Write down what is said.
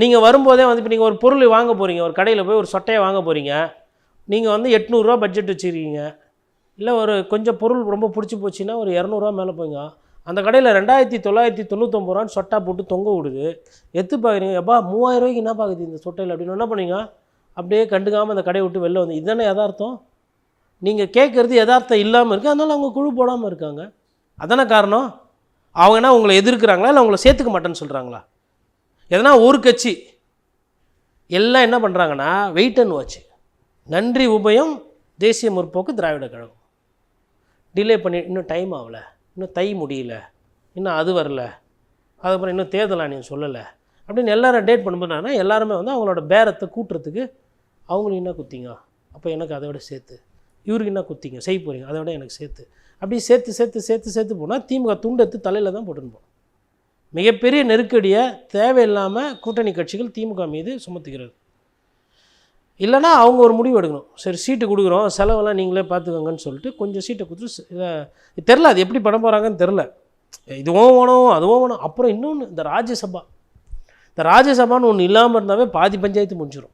நீங்கள் வரும்போதே வந்து இப்போ நீங்கள் ஒரு பொருள் வாங்க போகிறீங்க ஒரு கடையில் போய் ஒரு சொட்டையை வாங்க போகிறீங்க நீங்கள் வந்து எட்நூறுரூவா பட்ஜெட் வச்சுருக்கீங்க. இல்லை ஒரு கொஞ்சம் பொருள் ரொம்ப பிடிச்சி போச்சுன்னா ஒரு இரநூறுவா மேலே போய்ங்க. அந்த கடையில் ரெண்டாயிரத்தி தொள்ளாயிரத்தி தொண்ணூத்தொம்பது ரூபான்னு சொட்டா போட்டு தொங்க விடுது. எத்து பார்க்குறீங்க எப்பா மூவாயிரம் ரூபாய்க்கு என்ன பார்க்குது இந்த சொட்டையில் அப்படின்னு என்ன பண்ணீங்க? அப்படியே கண்டுக்காமல் அந்த கடையை விட்டு வெளில வந்து இதுதானே யதார்த்தம்? நீங்கள் கேட்குறது யதார்த்தம் இல்லாமல் இருக்குது அதனால அவங்க குழு போடாமல் இருக்காங்க. அதானே காரணம்? அவங்க என்ன உங்களை எதிர்க்கிறாங்களா இல்லை உங்களை சேர்த்துக்க மாட்டேன்னு சொல்கிறாங்களா எதனா ஒரு கட்சி எல்லாம் என்ன பண்ணுறாங்கன்னா வெயிட் அண்ட் வாட்ச் நன்றி உபயம் தேசிய முற்போக்கு திராவிட கழகம். டிலே பண்ணி இன்னும் டைம் ஆகலை. இன்னும் தை முடியல. இன்னும் அது வரல. அதுக்கப்புறம் இன்னும் தேர்தல் ஆணையம் சொல்லலை. அப்படின்னு எல்லாரும் டேட் பண்ணும்போதுனா எல்லாருமே வந்து அவங்களோட பேரத்தை கூட்டுறதுக்கு அவங்களுக்கு என்ன குத்திங்க? அப்போ எனக்கு அதை விட சேர்த்து. இவருக்கு என்ன குத்திங்க? செய்ய போகிறீங்க அதை விட எனக்கு சேர்த்து. அப்படி சேர்த்து சேர்த்து சேர்த்து சேர்த்து போனால் திமுக துண்டத்து தலையில் தான் போட்டுன்னு போகும். மிகப்பெரிய நெருக்கடியை தேவையில்லாமல் கூட்டணி கட்சிகள் திமுக மீது சுமத்துகிறது. இல்லைன்னா அவங்க ஒரு முடிவு எடுக்கணும். சரி சீட்டு கொடுக்குறோம் செலவெல்லாம் நீங்களே பார்த்துக்கோங்கன்னு சொல்லிட்டு கொஞ்சம் சீட்டை கொடுத்து இதை இது தெரில அது எப்படி படம் போகிறாங்கன்னு தெரில இதுவும் வேணும் அதுவும் வேணும். அப்புறம் இன்னொன்று இந்த ராஜ்யசபா. இந்த ராஜ்யசபான்னு ஒன்று இல்லாமல் இருந்தாவே பாதி பஞ்சாயத்து முடிஞ்சிடும்